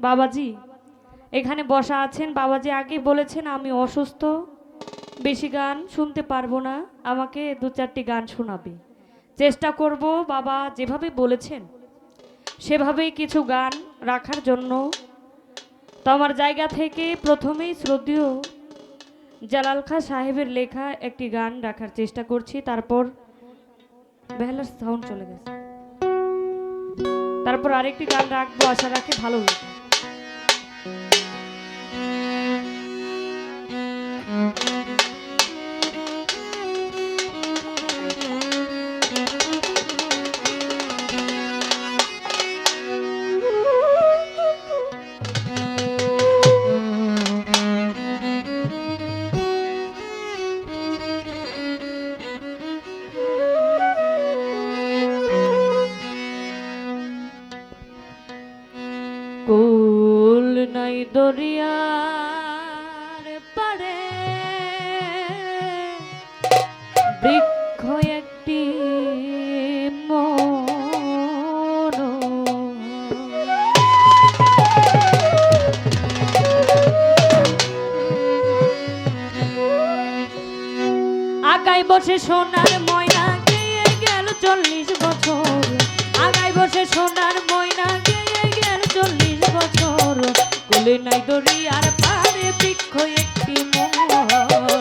বাবাজি, এখানে বসা আছেন। বাবাজি আগে বলেছেন, আমি অসুস্থ, বেশি গান শুনতে পারব না, আমাকে দু চারটি গান শোনাবে। চেষ্টা করব, বাবা যেভাবে বলেছেন, সেভাবেই কিছু গান রাখার জন্য। তো আমার জায়গা থেকে প্রথমেই শ্রদ্ধেয় জালাল খা সাহেবের লেখা একটি গান রাখার চেষ্টা করছি। তারপর বেহালার সাউন্ড চলে গেছে। তারপর আরেকটি গান রাখব, আশা রাখি ভালো লাগবে নাই দরিয়ার পারে বৃক্ষ একটি আগায় বসে সোনার ময়না গিয়ে গেল চল্লিশ বছর। কোলে নাই দরিয়ার পারে বৃক্ষ একটি মনোহর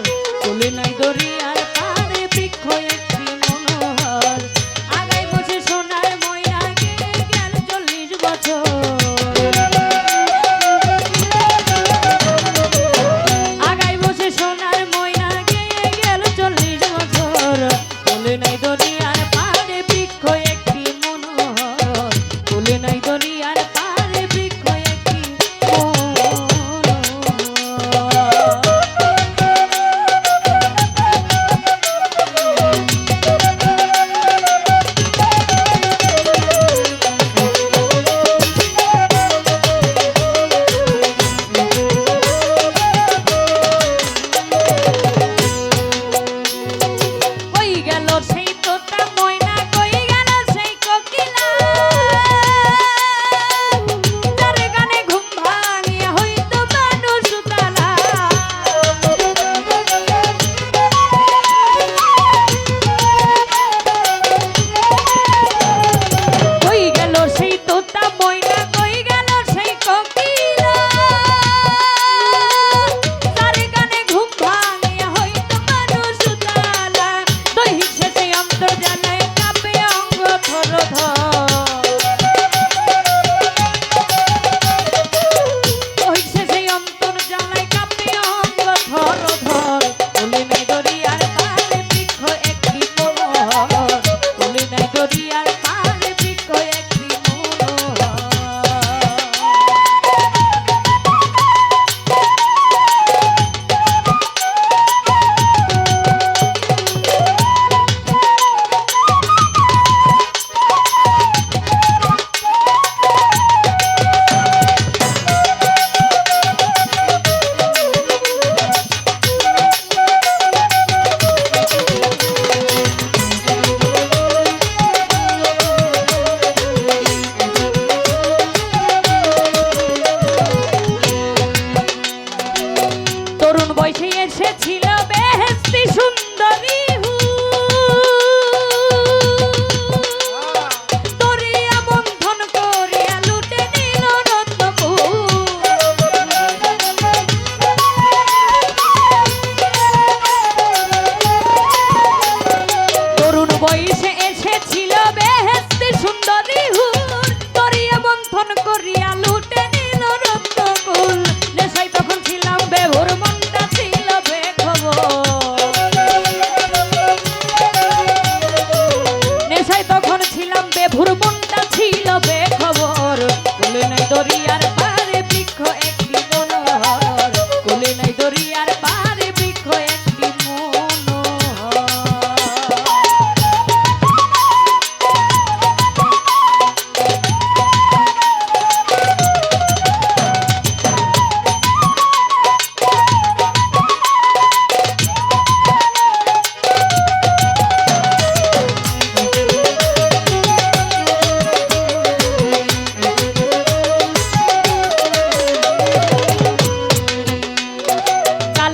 নাই দরিয়ার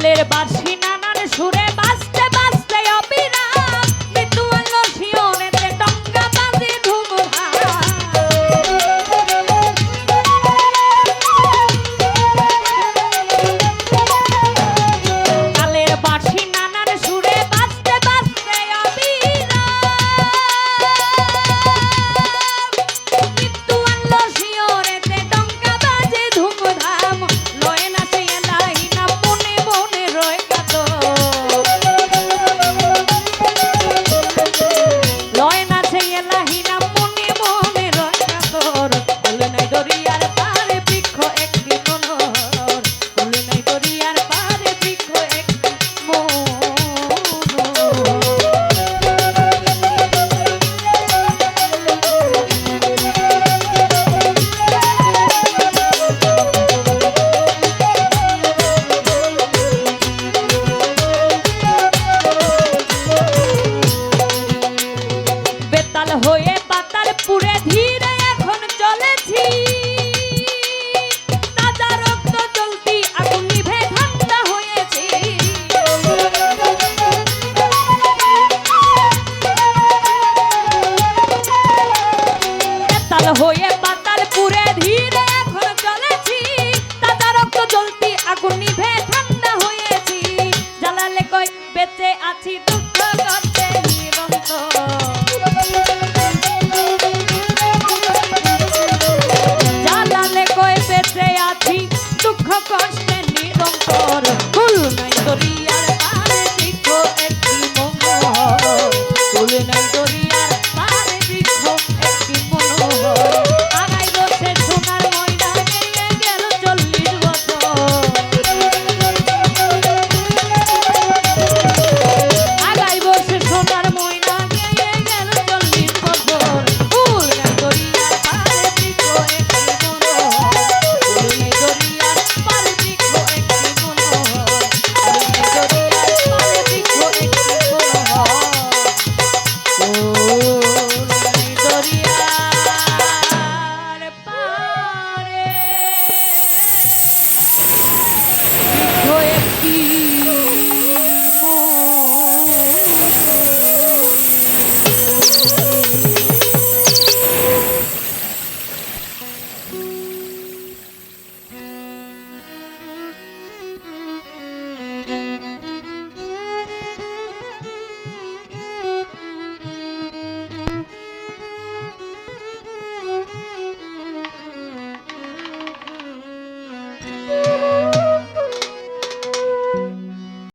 কালের বাসিন